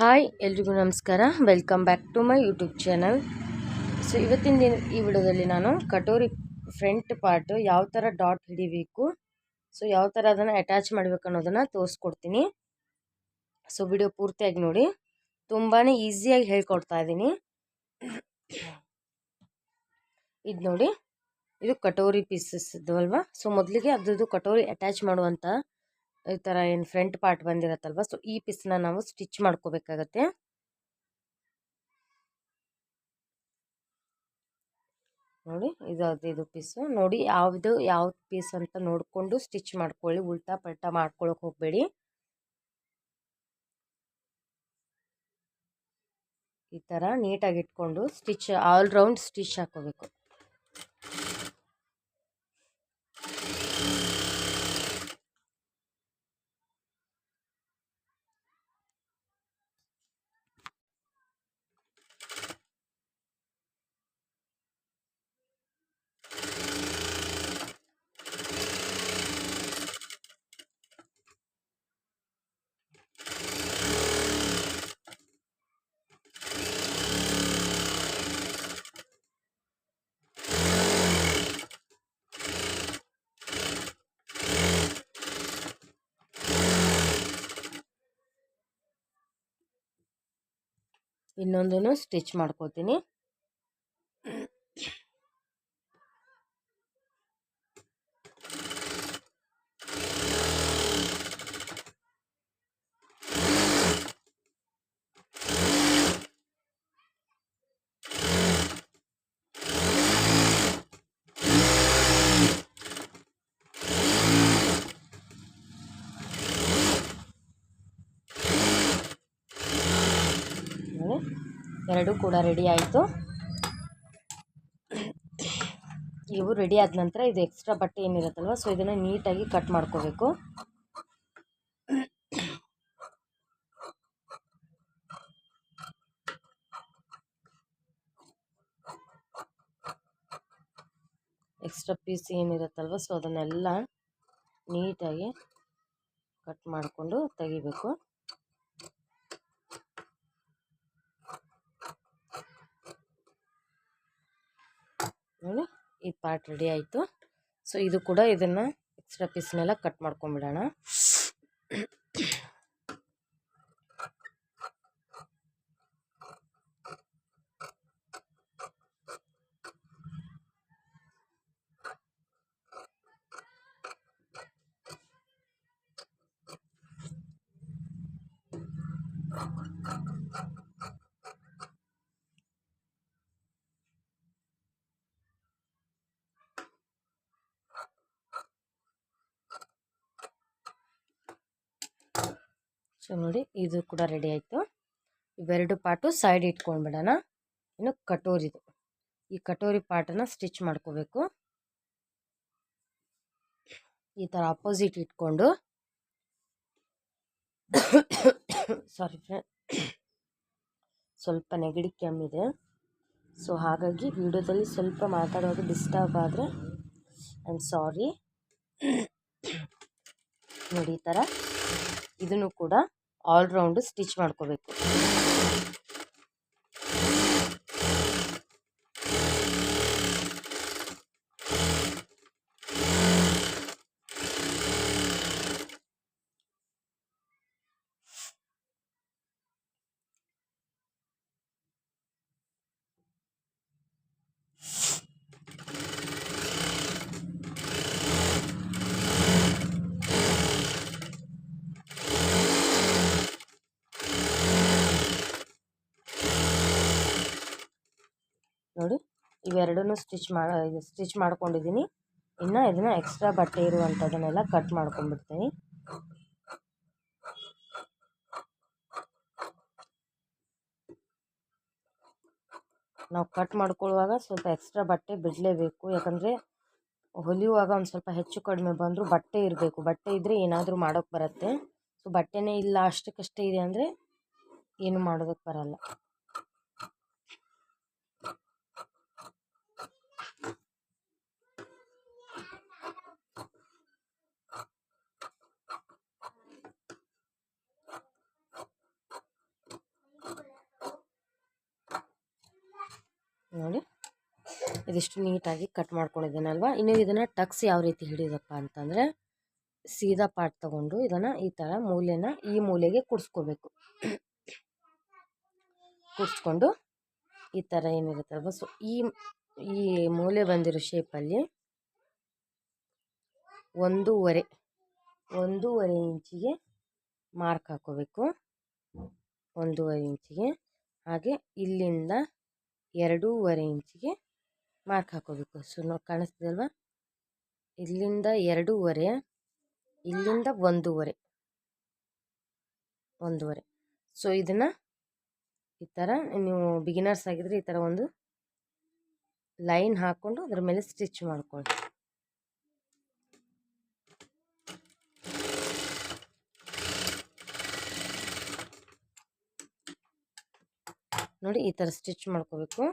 Hi, ಎಲ್ರಿಗೂ ನಮಸ್ಕಾರ. Welcome back to my YouTube channel so ಇವತ್ತಿನ ದಿನ, ಈ ವಿಡಿಯೋದಲ್ಲಿ ನಾನು ಕಟೋರಿ ಫ್ರಂಟ್ ಪಾರ್ಟ್ ಯಾವ ಥರ ಡಾಟ್ ಹಿಡಿಬೇಕು ಸೊ ಯಾವ ಥರ ಅದನ್ನು ಅಟ್ಯಾಚ್ ಮಾಡಬೇಕು ಅನ್ನೋದನ್ನು ತೋರಿಸ್ಕೊಡ್ತೀನಿ. ಸೊ ವಿಡಿಯೋ ಪೂರ್ತಿಯಾಗಿ ನೋಡಿ. ತುಂಬಾ ಈಸಿಯಾಗಿ ಹೇಳ್ಕೊಡ್ತಾ ಇದ್ದೀನಿ ಇದು ನೋಡಿ. ಇದು ಕಟೋರಿ ಪೀಸಸ್ ಅಲ್ವಾ? ಸೊ ಮೊದಲಿಗೆ ಅದ್ರದ್ದು ಕಟೋರಿ ಅಟ್ಯಾಚ್ ಮಾಡುವಂಥ ಈ ಥರ ಏನು ಫ್ರಂಟ್ ಪಾರ್ಟ್ ಬಂದಿರತ್ತಲ್ವ, ಸೊ ಈ ಪೀಸ್ನ ನಾವು ಸ್ಟಿಚ್ ಮಾಡ್ಕೋಬೇಕಾಗತ್ತೆ. ನೋಡಿ ಇದು ಇದು ಪೀಸು ನೋಡಿ, ಯಾವುದು, ಯಾವ ಪೀಸ್ ಅಂತ ನೋಡಿಕೊಂಡು ಸ್ಟಿಚ್ ಮಾಡ್ಕೊಳ್ಳಿ, ಉಲ್ಟಾ ಪಲ್ಟಾ ಮಾಡ್ಕೊಳಕ್ಕೆ ಹೋಗಬೇಡಿ. ಈ ಥರ ನೀಟಾಗಿ ಇಟ್ಕೊಂಡು ಸ್ಟಿಚ್ ಆಲ್ ರೌಂಡ್ ಸ್ಟಿಚ್ ಹಾಕೋಬೇಕು. ಇನ್ನೊಂದನ್ನು ಸ್ಟಿಚ್ ಮಾಡ್ಕೋತೀನಿ. ಎರಡು ಕೂಡ ರೆಡಿ ಆಯಿತು. ಇವು ರೆಡಿ ಆದ ನಂತರ ಇದು ಎಕ್ಸ್ಟ್ರಾ ಬಟ್ಟೆ ಏನಿರುತ್ತಲ್ವ ಸೊ ಇದನ್ನು ನೀಟಾಗಿ ಕಟ್ ಮಾಡ್ಕೋಬೇಕು. ಎಕ್ಸ್ಟ್ರಾ ಪೀಸ್ ಏನಿರುತ್ತಲ್ವ ಸೊ ಅದನ್ನೆಲ್ಲ ನೀಟಾಗಿ ಕಟ್ ಮಾಡಿಕೊಂಡು ತೆಗಿಬೇಕು. ನೋಡಿ ಈ ಪಾರ್ಟ್ ರೆಡಿ ಆಯಿತು. ಸೊ ಇದು ಕೂಡ ಇದನ್ನು ಎಕ್ಸ್ಟ್ರಾ ಪೀಸ್ನೆಲ್ಲ ಕಟ್ ಮಾಡ್ಕೊಂಬಿಡೋಣ ಸೊ ನೋಡಿ, ಇದು ಕೂಡ ರೆಡಿ ಆಯಿತು. ಇವೆರಡು ಪಾರ್ಟು ಸೈಡ್ ಇಟ್ಕೊಂಡ್ಬಿಡೋಣ ಇನ್ನು ಕಟೋರಿದು ಈ ಕಟೋರಿ ಪಾರ್ಟನ್ನು ಸ್ಟಿಚ್ ಮಾಡ್ಕೋಬೇಕು. ಈ ಥರ ಅಪೋಸಿಟ್ ಇಟ್ಕೊಂಡು. ಸಾರಿ ಫ್ರೆಂಡ್ ಸ್ವಲ್ಪ ನೆಗಡಿ ಕೆಮ್ಮಿದೆ ಸೊ ಹಾಗಾಗಿ ವಿಡಿಯೋದಲ್ಲಿ ಸ್ವಲ್ಪ ಮಾತಾಡೋದು ಡಿಸ್ಟರ್ಬ್ ಆದರೆ ಐ ಆಮ್ ಸಾರಿ ನೋಡಿ, ಈ ಥರ ಇದನ್ನು ಕೂಡ ಆಲ್ ಸ್ಟಿಚ್ ಮಾಡ್ಕೋಬೇಕು. ನೋಡಿ, ಇವೆರಡನ್ನೂ ಸ್ಟಿಚ್ ಮಾಡಿ ಸ್ಟಿಚ್ ಮಾಡ್ಕೊಂಡಿದ್ದೀನಿ. ಇನ್ನು ಇದನ್ನು ಎಕ್ಸ್ಟ್ರಾ ಬಟ್ಟೆ ಇರುವಂಥದ್ದನ್ನೆಲ್ಲ ಕಟ್ ಮಾಡ್ಕೊಂಡ್ಬಿಡ್ತೀನಿ. ನಾವು ಕಟ್ ಮಾಡ್ಕೊಳ್ಳುವಾಗ ಸ್ವಲ್ಪ ಎಕ್ಸ್ಟ್ರಾ ಬಟ್ಟೆ ಬಿಡಲೇಬೇಕು. ಯಾಕಂದರೆ ಹೊಲಿಯುವಾಗ ಒಂದು ಸ್ವಲ್ಪ ಹೆಚ್ಚು ಕಡಿಮೆ ಬಂದರೂ ಬಟ್ಟೆ ಇರಬೇಕು. ಬಟ್ಟೆ ಇದ್ದರೆ ಏನಾದರೂ ಮಾಡೋಕ್ಕೆ ಬರುತ್ತೆ. ಸೊ ಬಟ್ಟೆನೇ ಇಲ್ಲ ಅಷ್ಟಕ್ಕಷ್ಟೇ ಇದೆ ಅಂದರೆ ಏನು ಮಾಡೋದಕ್ಕೆ ಬರಲ್ಲ. ನೋಡಿ. ಇದಿಷ್ಟು ನೀಟಾಗಿ ಕಟ್ ಮಾಡ್ಕೊಂಡಿದ್ದೀನಲ್ವ? ಇನ್ನು ಇದನ್ನು ಟಕ್ಸ್ ಯಾವ ರೀತಿ ಹಿಡಿಯೋದಪ್ಪ ಅಂತಂದರೆ, ಸೀದಾ ಪಾಟ್ ತಗೊಂಡು ಇದನ್ನು ಈ ಥರ ಮೂಲೆನ ಈ ಮೂಲೆಗೆ ಕುಡಿಸ್ಕೋಬೇಕು. ಕುಡಿಸ್ಕೊಂಡು ಈ ಥರ ಏನಿರುತ್ತಲ್ವ? ಸೊ ಈ ಈ ಮೂಲೆ ಬಂದಿರೋ ಶೇಪಲ್ಲಿ ಒಂದೂವರೆ ಒಂದೂವರೆ ಇಂಚಿಗೆ ಮಾರ್ಕ್ ಹಾಕೋಬೇಕು. ಒಂದೂವರೆ ಇಂಚಿಗೆ. ಹಾಗೆ ಇಲ್ಲಿಂದ ಎರಡೂವರೆ ಇಂಚಿಗೆ ಮಾರ್ಕ್ ಹಾಕೋಬೇಕು. ಸೊ ಕಾಣಿಸ್ತಿದಲ್ವ? ಇಲ್ಲಿಂದ ಎರಡೂವರೆ, ಇಲ್ಲಿಂದ ಒಂದೂವರೆ. ಒಂದೂವರೆ. ಸೊ ಇದನ್ನು ಈ ಥರ ನೀವು ಬಿಗಿನರ್ಸ್ ಆಗಿದ್ರೆ ಈ ಥರ ಒಂದು ಲೈನ್ ಹಾಕ್ಕೊಂಡು ಅದ್ರ ಮೇಲೆ ಸ್ಟಿಚ್ ಮಾಡ್ಕೊಳ್ಳಿ. ನೋಡಿ ಈ ಥರ ಸ್ಟಿಚ್ ಮಾಡ್ಕೋಬೇಕು.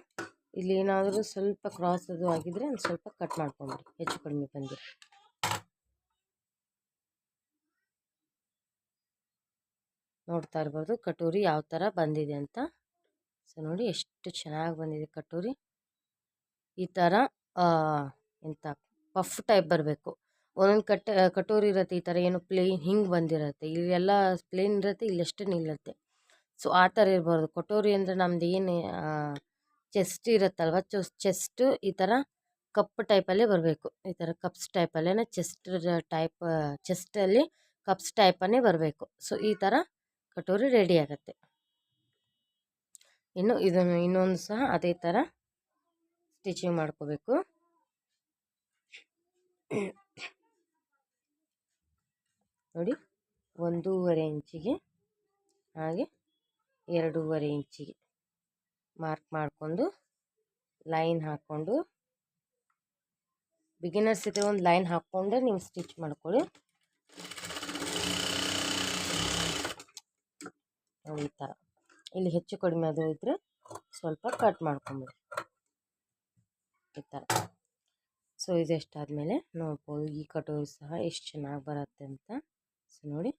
ಇಲ್ಲಿ ಏನಾದರೂ ಸ್ವಲ್ಪ ಕ್ರಾಸ್ ಅದು ಆಗಿದ್ರೆ ಒಂದು ಸ್ವಲ್ಪ ಕಟ್ ಮಾಡ್ಕೊಂಬಿಡಿ ಹೆಚ್ಚು ಕಡಿಮೆ ಬಂದಿರಿ. ನೋಡ್ತಾ ಇರ್ಬೋದು ಕಟೋರಿ ಯಾವ ಥರ ಬಂದಿದೆ ಅಂತ. ಸೊ ನೋಡಿ ಎಷ್ಟು ಚೆನ್ನಾಗಿ ಬಂದಿದೆ ಕಟೋರಿ. ಈ ಥರ ಎಂಥ ಪಫ್ ಟೈಪ್ ಬರಬೇಕು. ಒಂದೊಂದು ಕಟ್, ಕಟೋರಿ ಇರುತ್ತೆ ಈ ಥರ, ಏನು ಪ್ಲೇನ್, ಹಿಂಗೆ ಬಂದಿರುತ್ತೆ. ಎಲ್ಲ ಪ್ಲೇನ್ ಇರುತ್ತೆ ಇಲ್ಲಷ್ಟೇ ನಿಲ್ಲುತ್ತೆ. ಸೊ, ಆ ಥರ ಇರಬಾರ್ದು. ಕಟೋರಿ ಅಂದರೆ ನಮ್ದು ಏನು ಚೆಸ್ಟ್ ಇರುತ್ತಲ್ವ ಚೆಸ್ಟ್ ಈ ಥರ ಕಪ್ ಟೈಪಲ್ಲೇ ಬರಬೇಕು. ಈ ಥರ ಕಪ್ಸ್ ಟೈಪಲ್ಲೇ ಚೆಸ್ಟ್ ಟೈಪ್ ಚೆಸ್ಟಲ್ಲಿ ಕಪ್ಸ್ ಟೈಪನ್ನೇ ಬರಬೇಕು. ಸೊ, ಈ ಥರ ಕಟೋರಿ ರೆಡಿ ಆಗುತ್ತೆ. ಇನ್ನು ಇದನ್ನು, ಇನ್ನೊಂದು ಸಹ ಅದೇ ಥರ ಸ್ಟಿಚಿಂಗ್ ಮಾಡ್ಕೋಬೇಕು. ನೋಡಿ, ಒಂದೂವರೆ ಇಂಚಿಗೆ ಹಾಗೆ ಎರಡೂವರೆ ಇಂಚಿಗೆ ಮಾರ್ಕ್ ಮಾಡಿಕೊಂಡು ಲೈನ್ ಹಾಕ್ಕೊಂಡು ಬಿಗಿನರ್ಸ್ ಇದೆ ಒಂದು ಲೈನ್ ಹಾಕ್ಕೊಂಡೆ ನೀವು ಸ್ಟಿಚ್ ಮಾಡ್ಕೊಳ್ಳಿ. ಈ ಥರ ಇಲ್ಲಿ ಹೆಚ್ಚು ಕಡಿಮೆ ಅದು ಇದ್ದರೆ ಸ್ವಲ್ಪ ಕಟ್ ಮಾಡ್ಕೊಂಬಿಡಿ. ಈ ಥರ ಸೊ ಇದೆಷ್ಟಾದಮೇಲೆ ನೋಡ್ಬೋದು. ಈ ಕಟೋರಿ ಸಹ ಎಷ್ಟು ಚೆನ್ನಾಗಿ ಬರುತ್ತೆ ಅಂತ. ಸೊ ನೋಡಿ.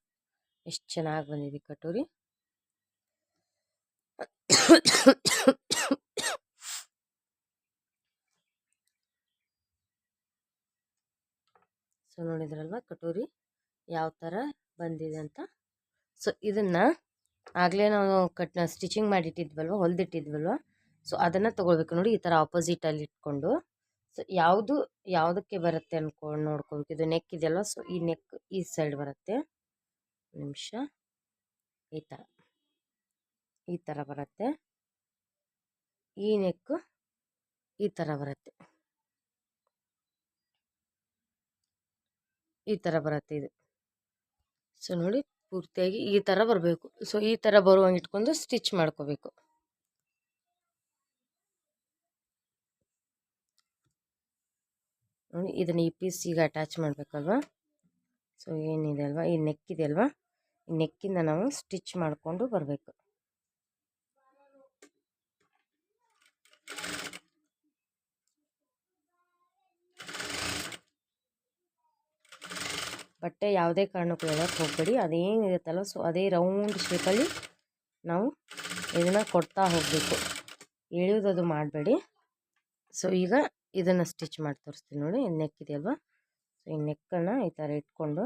ಎಷ್ಟು ಚೆನ್ನಾಗಿ ಬಂದಿದೆ ಕಟೋರಿ. ಸೊ ನೋಡಿದ್ರಲ್ವ ಕಟೋರಿ ಯಾವ ಥರ ಬಂದಿದೆ ಅಂತ? ಸೊ ಇದನ್ನು ಆಗಲೇ ನಾವು ಕಟ್ ಸ್ಟಿಚಿಂಗ್ ಮಾಡಿಟ್ಟಿದ್ವಲ್ವ, ಹೊಲಿದಿಟ್ಟಿದ್ವಲ್ವ? ಸೊ ಅದನ್ನು ತೊಗೊಳ್ಬೇಕು ನೋಡಿ ಈ ಥರ ಆಪೋಸಿಟಲ್ಲಿ ಇಟ್ಕೊಂಡು. ಸೊ ಯಾವುದು, ಯಾವುದಕ್ಕೆ ಬರುತ್ತೆ ಅನ್ಕೊಂಡು ನೋಡ್ಕೋಬೇಕು. ಇದು ನೆಕ್ ಇದೆಯಲ್ವ? ಸೊ ಈ ನೆಕ್ ಈ ಸೈಡ್ ಬರುತ್ತೆ. ನಿಮಿಷ. ಈ ಥರ ಈ ಥರ ಬರುತ್ತೆ. ಈ ನೆಕ್ಕು ಈ ಥರ ಬರುತ್ತೆ. ಈ ಥರ ಬರುತ್ತೆ ಇದು. ಸೊ ನೋಡಿ ಪೂರ್ತಿಯಾಗಿ ಈ ಥರ ಬರಬೇಕು. ಸೊ ಈ ಥರ ಬರುವಂಗೆ ಇಟ್ಕೊಂಡು ಸ್ಟಿಚ್ ಮಾಡ್ಕೋಬೇಕು. ನೋಡಿ ಇದನ್ನು ಈ ಪೀಸ್ ಈಗ ಅಟ್ಯಾಚ್ ಮಾಡಬೇಕಲ್ವಾ? ಸೊ ಏನಿದೆ ಅಲ್ವಾ? ಈ ನೆಕ್ ಇದೆ ಅಲ್ವಾ? ಈ ನೆಕ್ಕಿಂದ ನಾವು ಸ್ಟಿಚ್ ಮಾಡಿಕೊಂಡು ಬರಬೇಕು. ಬಟ್ಟೆ ಯಾವುದೇ ಕಾರಣಕ್ಕೂ ಎಳಕ್ಕೆ ಹೋಗಬೇಡಿ. ಅದೇನಿರುತ್ತಲ್ಲ ಸೊ ಅದೇ ರೌಂಡ್ ಶೇಪಲ್ಲಿ ನಾವು ಇದನ್ನು ಕೊಡ್ತಾ ಹೋಗಬೇಕು. ಎಳೆಯೋದದು ಮಾಡಬೇಡಿ. ಸೊ ಈಗ ಇದನ್ನು ಸ್ಟಿಚ್ ಮಾಡಿ ತೋರಿಸ್ತೀನಿ ನೋಡಿ ನೆಕ್ ಇದೆಯಲ್ವ? ಸೊ ಈ ನೆಕ್ಕನ್ನು ಈ ಥರ ಇಟ್ಕೊಂಡು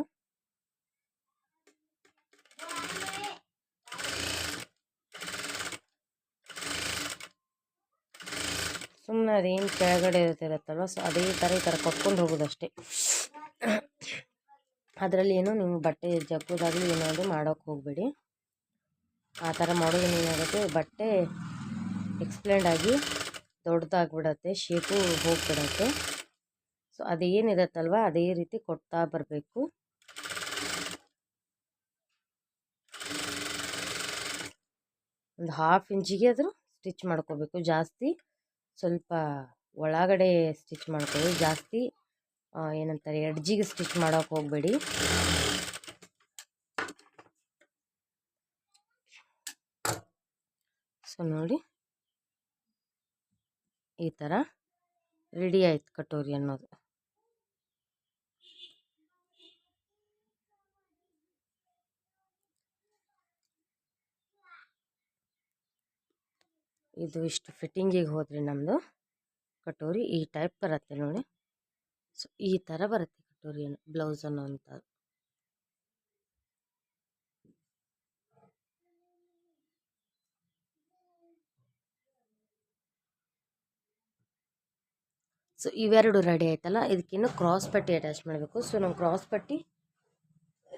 ಸುಮ್ಮನೆ ಅದೇನು ಕೆಳಗಡೆ ಇರುತ್ತಲ್ವ ಸೊ ಅದೇ ಥರ ಈ ಥರ ಕೊಟ್ಕೊಂಡು ಹೋಗೋದಷ್ಟೇ. ಅದರಲ್ಲಿ ಏನು ನೀವು ಬಟ್ಟೆ ಜಗ್ಗೋದಾಗಲಿ ಏನಾದರೂ ಮಾಡೋಕ್ಕೆ ಹೋಗಬೇಡಿ. ಆ ಥರ ಮಾಡೋದ್ರಿಂದ ಏನಾಗುತ್ತೆ, ಬಟ್ಟೆ ಎಕ್ಸ್ಪ್ಲೇಂಡಾಗಿ ದೊಡ್ಡದಾಗ್ಬಿಡತ್ತೆ ಶೇಪು ಹೋಗ್ಬಿಡತ್ತೆ. ಸೊ ಅದೇನಿರುತ್ತಲ್ವ ಅದೇ ರೀತಿ ಕೊಡ್ತಾ ಬರಬೇಕು. ಒಂದು ಹಾಫ್ ಇಂಚಿಗೆ ಆದರೂ ಸ್ಟಿಚ್ ಮಾಡ್ಕೋಬೇಕು ಜಾಸ್ತಿ. ಸ್ವಲ್ಪ ಒಳಗಡೆ ಸ್ಟಿಚ್ ಮಾಡ್ಕೊಳ್ಳಿ. ಜಾಸ್ತಿ ಏನಂತಾರೆ, ಎಡ್ಜಿಗೆ ಸ್ಟಿಚ್ ಮಾಡೋಕೆ ಹೋಗಬೇಡಿ. ಸೊ, ನೋಡಿ. ಈ ಥರ ರೆಡಿ ಆಯ್ತು ಕಟೋರಿ ಅನ್ನೋದು. ಇದು ಇಷ್ಟು ಫಿಟ್ಟಿಂಗಿಗೆ ಹೋದ್ರಿ ನಮ್ಮದು ಕಟೋರಿ ಈ ಟೈಪ್ ಬರುತ್ತೆ ನೋಡಿ. ಸೊ ಈ ಥರ ಬರುತ್ತೆ ಕಟೋರಿ ಬ್ಲೌಸ್ ಅನ್ನೋವಂಥ ಸೊ ಇವೆರಡು ರೆಡಿ ಆಯ್ತಲ್ಲ, ಇದಕ್ಕಿನ್ನು ಕ್ರಾಸ್ ಪಟ್ಟಿ ಅಟ್ಯಾಚ್ ಮಾಡಬೇಕು. ಸೊ ನಾವು ಕ್ರಾಸ್ ಪಟ್ಟಿ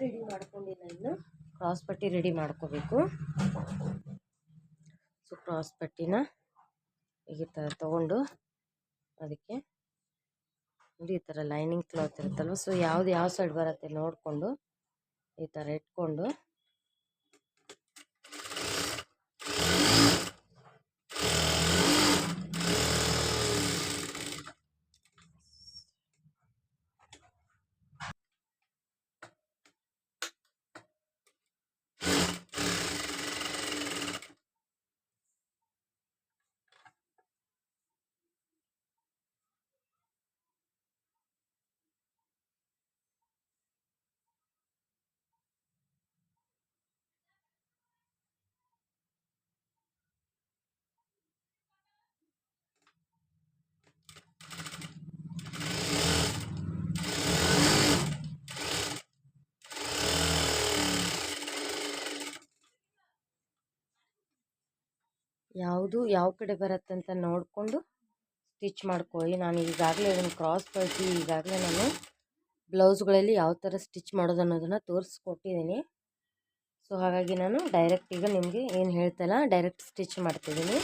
ರೆಡಿ ಮಾಡ್ಕೊಂಡಿಲ್ಲ ಇನ್ನು. ಕ್ರಾಸ್ ಪಟ್ಟಿ ರೆಡಿ ಮಾಡ್ಕೋಬೇಕು. ಸೊ ಕ್ರಾಸ್ ಪಟ್ಟಿನ ಈ ಥರ ತೊಗೊಂಡು ಅದಕ್ಕೆ ನೋಡಿ ಈ ಥರ ಲೈನಿಂಗ್ ಕ್ಲಾತ್ ಇರುತ್ತಲ್ವ. ಸೊ ಯಾವ್ದು ಯಾವ ಸೈಡ್ ಬರುತ್ತೆ ನೋಡಿಕೊಂಡು ಈ ಥರ ಇಟ್ಕೊಂಡು ಯಾವುದು ಯಾವ ಕಡೆ ಬರುತ್ತೆ ಅಂತ ನೋಡಿಕೊಂಡು ಸ್ಟಿಚ್ ಮಾಡ್ಕೊಳ್ಳಿ ನಾನು ಈಗಾಗಲೇ ಅದನ್ನು ಕ್ರಾಸ್ ಬಳಸಿ, ಈಗಾಗಲೇ ನಾನು ಬ್ಲೌಸ್ಗಳಲ್ಲಿ ಯಾವ ಥರ ಸ್ಟಿಚ್ ಮಾಡೋದು ಅನ್ನೋದನ್ನು ತೋರಿಸ್ಕೊಟ್ಟಿದ್ದೀನಿ ಸೊ ಹಾಗಾಗಿ ನಾನು ಡೈರೆಕ್ಟ್ ಈಗ ನಿಮಗೆ ಏನು ಹೇಳ್ತಲ್ಲ ಡೈರೆಕ್ಟ್ ಸ್ಟಿಚ್ ಮಾಡ್ತಿದ್ದೀನಿ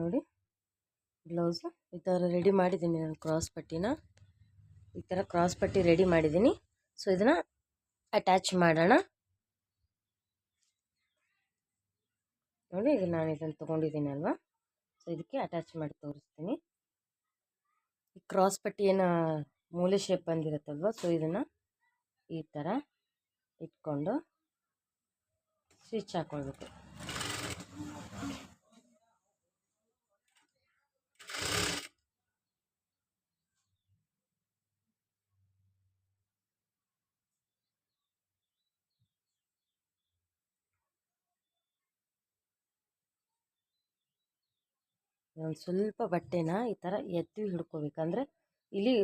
ನೋಡಿ, ಬ್ಲೌಸು. ಈ ಥರ ರೆಡಿ ಮಾಡಿದ್ದೀನಿ ನಾನು ಕ್ರಾಸ್ ಪಟ್ಟಿನ. ಈ ಥರ ಕ್ರಾಸ್ ಪಟ್ಟಿ ರೆಡಿ ಮಾಡಿದ್ದೀನಿ. ಸೊ ಇದನ್ನು ಅಟ್ಯಾಚ್ ಮಾಡೋಣ. ನೋಡಿ ಈಗ ನಾನು ಇದನ್ನು ತೊಗೊಂಡಿದ್ದೀನಿ ಅಲ್ವಾ ಸೊ ಇದಕ್ಕೆ ಅಟ್ಯಾಚ್ ಮಾಡಿ ತೋರಿಸ್ತೀನಿ. ಈ ಕ್ರಾಸ್ ಪಟ್ಟಿ ಏನು ಮೂಲೆ ಶೇಪ್ ಬಂದಿರುತ್ತಲ್ವ? ಸೊ ಇದನ್ನು ಈ ಥರ ಇಟ್ಕೊಂಡು ಸ್ವಿಚ್ ಹಾಕ್ಕೊಳ್ಬೇಕು ಒಂದು ಸ್ವಲ್ಪ ಬಟ್ಟೆನ ಈ ಥರ ಎತ್ತಿ ಹಿಡ್ಕೋಬೇಕಂದ್ರೆ ಇಲ್ಲಿ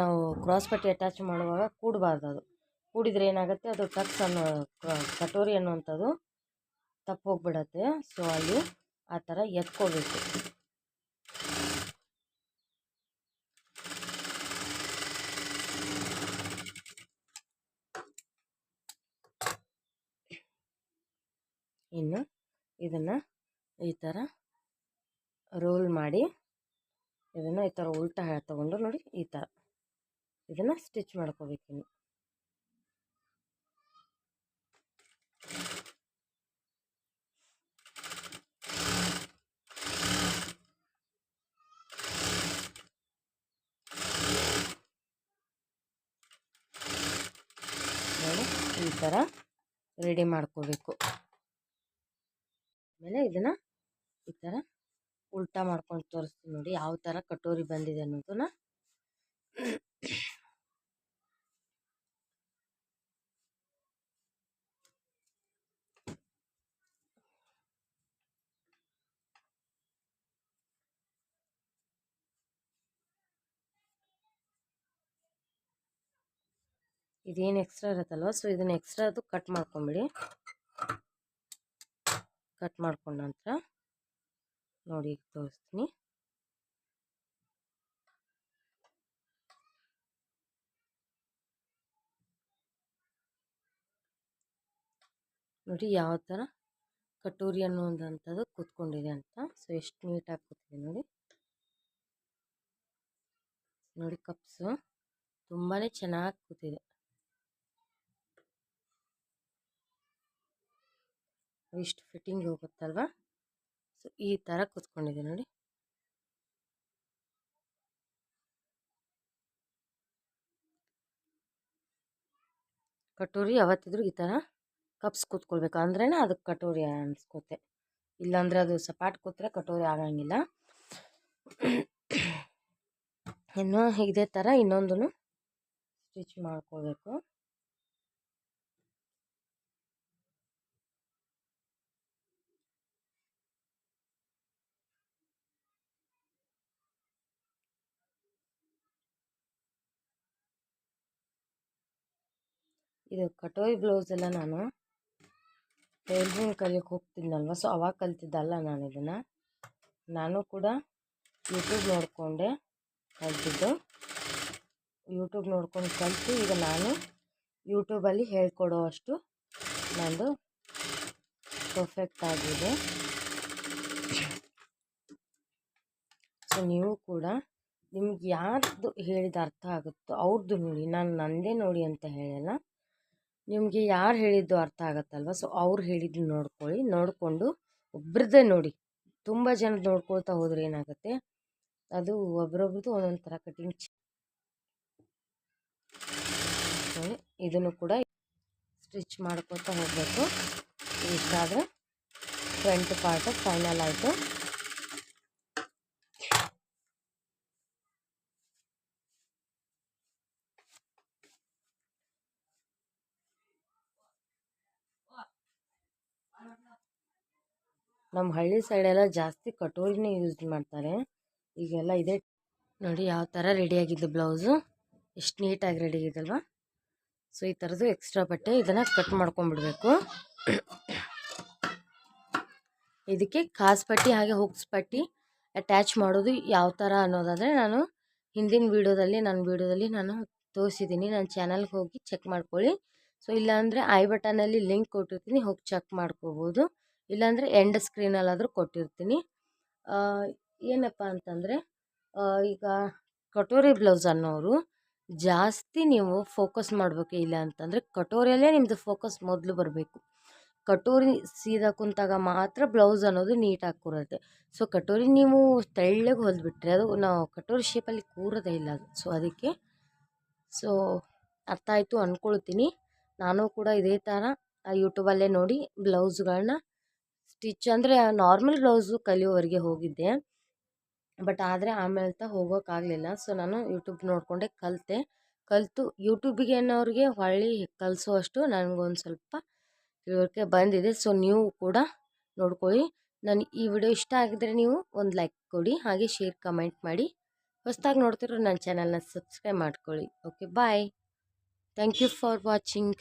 ನಾವು ಕ್ರಾಸ್ ಪಟ್ಟಿ ಅಟ್ಯಾಚ್ ಮಾಡುವಾಗ ಕೂಡಬಾರ್ದು ಅದು. ಕೂಡಿದರೆ ಏನಾಗುತ್ತೆ, ಅದು ಟಕ್ಸ್ ಅನ್ನೋ ಕಟೋರಿ ಅನ್ನುವಂಥದ್ದು ತಪ್ಪೋಗ್ಬಿಡತ್ತೆ ಸೊ ಅಲ್ಲಿ ಆ ಥರ ಎತ್ಕೋಬೇಕು. ಇನ್ನು ಇದನ್ನು ಈ ಥರ ರೋಲ್ ಮಾಡಿ ಇದನ್ನು ಈ ಥರ ಉಲ್ಟಾ ತೊಗೊಂಡು ನೋಡಿ ಈ ಥರ ಇದನ್ನು ಸ್ಟಿಚ್ ಮಾಡ್ಕೋಬೇಕಿನ್ನು ನೋಡಿ ಈ ಥರ ರೆಡಿ ಮಾಡ್ಕೋಬೇಕು. ಆಮೇಲೆ ಇದನ್ನು ಈ ಥರ ಉಲ್ಟಾ ಮಾಡ್ಕೊಂಡು ತೋರಿಸ್ತೀನಿ ನೋಡಿ ಯಾವ ಥರ ಕಟೋರಿ ಬಂದಿದೆ ಅನ್ನೋದನ್ನ. ಇದೇನು ಎಕ್ಸ್ಟ್ರಾ ಇರುತ್ತಲ್ವ? ಸೊ ಇದನ್ನ ಎಕ್ಸ್ಟ್ರಾ ಅದು ಕಟ್ ಮಾಡ್ಕೊಂಬಿಡಿ. ಕಟ್ ಮಾಡ್ಕೊಂಡ ನಂತರ ನೋಡಿ ಈಗ ತೋರಿಸ್ತೀನಿ ನೋಡಿ ಯಾವ ಥರ ಕಟೋರಿ ಅನ್ನುವಂಥದ್ದು ಕೂತ್ಕೊಂಡಿದೆ ಅಂತ ಸೊ ಎಷ್ಟು ನೀಟಾಗಿ ಕೂತಿದೆ ನೋಡಿ ನೋಡಿ ಕಪ್ಸು ತುಂಬಾ ಚೆನ್ನಾಗಿ ಕೂತಿದೆ ಇಷ್ಟು ಫಿಟ್ಟಿಂಗ್ ಹೋಗುತ್ತಲ್ವಾ ಸೊ, ಈ ಥರ ಕೂತ್ಕೊಂಡಿದೆ ನೋಡಿ. ಕಟೋರಿ ಯಾವತ್ತಿದ್ರೂ ಈ ಥರ ಕಪ್ಸ್ ಕೂತ್ಕೊಳ್ಬೇಕು. ಅಂದ್ರೇ ಅದಕ್ಕೆ ಕಟೋರಿ ಅನಿಸ್ಕೋತೆ ಇಲ್ಲಾಂದರೆ ಅದು ಸಪಾಟ್ ಕೂತ್ರೆ ಕಟೋರಿ ಆಗಂಗಿಲ್ಲ. ಇನ್ನು ಇದೇ ಥರ ಇನ್ನೊಂದು ಸ್ಟಿಚ್ ಮಾಡ್ಕೋಬೇಕು ಇದು ಕಟೋರಿ ಬ್ಲೌಸ್ ಎಲ್ಲ ನಾನು ಟೈಲರಿಂಗ್ ಕಲಿಯೋಕೆ ಹೋಗ್ತಿದ್ನಲ್ವ? ಸೊ ಅವಾಗ ಕಲ್ತಿದ್ದಲ್ಲ ನಾನು ಇದನ್ನು. ನಾನು ಕೂಡ ಯೂಟ್ಯೂಬ್ ನೋಡಿಕೊಂಡೆ ಕಲ್ತಿದ್ದು. ಯೂಟ್ಯೂಬ್ ನೋಡ್ಕೊಂಡು ಕಲಿತು. ಈಗ ನಾನು ಯೂಟ್ಯೂಬಲ್ಲಿ ಹೇಳ್ಕೊಡೋ ಅಷ್ಟು ನಂದು ಪರ್ಫೆಕ್ಟ್ ಆಗಿದೆ. ಸೊ ನೀವು ಕೂಡ ನಿಮ್ಗೆ ಯಾರ್ದು ಹೇಳಿದ ಅರ್ಥ ಆಗುತ್ತೋ ಅವ್ರದ್ದು ನೋಡಿ. ನಾನು ನಂದೇ ನೋಡಿ ಅಂತ ಹೇಳಲ್ಲ. ನಿಮಗೆ ಯಾರು ಹೇಳಿದ್ದು ಅರ್ಥ ಆಗತ್ತಲ್ವ? ಸೊ ಅವ್ರು ಹೇಳಿದ್ದು ನೋಡ್ಕೊಳ್ಳಿ, ನೋಡಿಕೊಂಡು ಒಬ್ರದ್ದೇ ನೋಡಿ. ತುಂಬ ಜನ ನೋಡ್ಕೊಳ್ತಾ ಹೋದ್ರೆ ಏನಾಗುತ್ತೆ? ಅದು ಒಬ್ರೊಬ್ರದ್ದು ಒಂದೊಂದು ಥರ ಕಟಿಂಗ್ ಇದನ್ನು ಕೂಡ ಸ್ಟಿಚ್ ಮಾಡ್ಕೊತಾ ಹೋಗಬೇಕು. ಇಷ್ಟಾದರೆ ಫ್ರಂಟ್ ಪಾರ್ಟ್ ಫೈನಲ್ ಆಯಿತು. ನಮ್ಮ ಹಳ್ಳಿ ಸೈಡೆಲ್ಲ ಜಾಸ್ತಿ ಕಟೋರಿನೇ ಯೂಸ್ ಮಾಡ್ತಾರೆ. ಈಗೆಲ್ಲ ಇದೆ. ನೋಡಿ ಯಾವ ಥರ ರೆಡಿಯಾಗಿದ್ದು ಬ್ಲೌಸು ಎಷ್ಟು ನೀಟಾಗಿ ರೆಡಿ ಆಗಿದಲ್ವ ಸೊ ಈ ಥರದ್ದು ಎಕ್ಸ್ಟ್ರಾ ಬಟ್ಟೆ ಇದನ್ನು ಕಟ್ ಮಾಡ್ಕೊಂಬಿಡ್ಬೇಕು ಇದಕ್ಕೆ ಕಾಸು ಪಟ್ಟಿ ಹಾಗೆ ಹುಕ್ಸ್ ಪಟ್ಟಿ ಅಟ್ಯಾಚ್ ಮಾಡೋದು ಯಾವ ಥರ ಅನ್ನೋದಾದರೆ ನಾನು ಹಿಂದಿನ ವೀಡಿಯೋದಲ್ಲಿ ನನ್ನ ವೀಡಿಯೋದಲ್ಲಿ ನಾನು ತೋರಿಸಿದ್ದೀನಿ ನನ್ನ ಚಾನಲ್ಗೆ ಹೋಗಿ ಚೆಕ್ ಮಾಡ್ಕೊಳ್ಳಿ. ಸೊ ಇಲ್ಲಾಂದರೆ ಐ ಬಟನಲ್ಲಿ ಲಿಂಕ್ ಕೊಟ್ಟಿರ್ತೀನಿ, ಹೋಗಿ ಚೆಕ್ ಮಾಡ್ಕೋಬೋದು. ಇಲ್ಲಾಂದರೆ ಎಂಡ್ ಸ್ಕ್ರೀನಲ್ಲಾದರೂ ಕೊಟ್ಟಿರ್ತೀನಿ. ಏನಪ್ಪ ಅಂತಂದರೆ ಈಗ ಕಟೋರಿ ಬ್ಲೌಸ್ ಅನ್ನೋರು ಜಾಸ್ತಿ ನೀವು ಫೋಕಸ್ ಮಾಡಬೇಕು ಇಲ್ಲ ಅಂತಂದರೆ ಕಟೋರಿಯಲ್ಲೇ ನಿಮ್ಮದು ಫೋಕಸ್ ಮೊದಲು ಬರಬೇಕು. ಕಟೋರಿ ಸೀದಾ ಕುಂತಾಗ ಮಾತ್ರ ಬ್ಲೌಸ್ ಅನ್ನೋದು ನೀಟಾಗಿ ಕೂರುತ್ತೆ ಸೊ ಕಟೋರಿ ನೀವು ತೆಳ್ಳಗೆ ಹೊಲಿದ್ಬಿಟ್ರೆ ಅದು ನಾವು ಕಟೋರಿ ಶೇಪಲ್ಲಿ ಕೂರೋದೇ ಇಲ್ಲ ಅದು. ಸೊ ಅದಕ್ಕೆ ಸೊ ಅರ್ಥ ಆಯಿತು ಅಂದ್ಕೊಳ್ತೀನಿ ನಾನು ಕೂಡ ಇದೇ ಥರ ಯೂಟ್ಯೂಬಲ್ಲೇ ನೋಡಿ ಬ್ಲೌಸ್ಗಳನ್ನ ಸ್ಟಿಚ್ ಅಂದರೆ ನಾರ್ಮಲ್ ಬ್ಲೌಸು ಕಲಿಯೋವರೆಗೆ ಹೋಗಿದ್ದೆ. ಬಟ್ ಆದರೆ ಆಮೇಲೆ ತ ಹೋಗೋಕ್ಕಾಗಲಿಲ್ಲ ಸೊ, ನಾನು ಯೂಟ್ಯೂಬ್ ನೋಡಿಕೊಂಡೆ ಕಲಿತೆ. ಕಲಿತು ಯೂಟ್ಯೂಬಿಗೆ ಅನ್ನೋರಿಗೆ ಹೊಳ್ಳಿ ಕಲಿಸೋ ನನಗೊಂದು ಸ್ವಲ್ಪ ತಿಳುವಳಿಕೆ ಬಂದಿದೆ. ಸೊ, ನೀವು ಕೂಡ ನೋಡ್ಕೊಳ್ಳಿ. ನಾನು ಈ ವಿಡಿಯೋ ಇಷ್ಟ ಆಗಿದ್ರೆ ನೀವು ಒಂದು ಲೈಕ್ ಕೊಡಿ, ಹಾಗೆ ಶೇರ್, ಕಮೆಂಟ್ ಮಾಡಿ. ಹೊಸದಾಗಿ ನೋಡ್ತಿರೋ ನನ್ನ ಚಾನಲ್ನ ಸಬ್ಸ್ಕ್ರೈಬ್ ಮಾಡ್ಕೊಳ್ಳಿ. Okay, bye. Thank you for watching.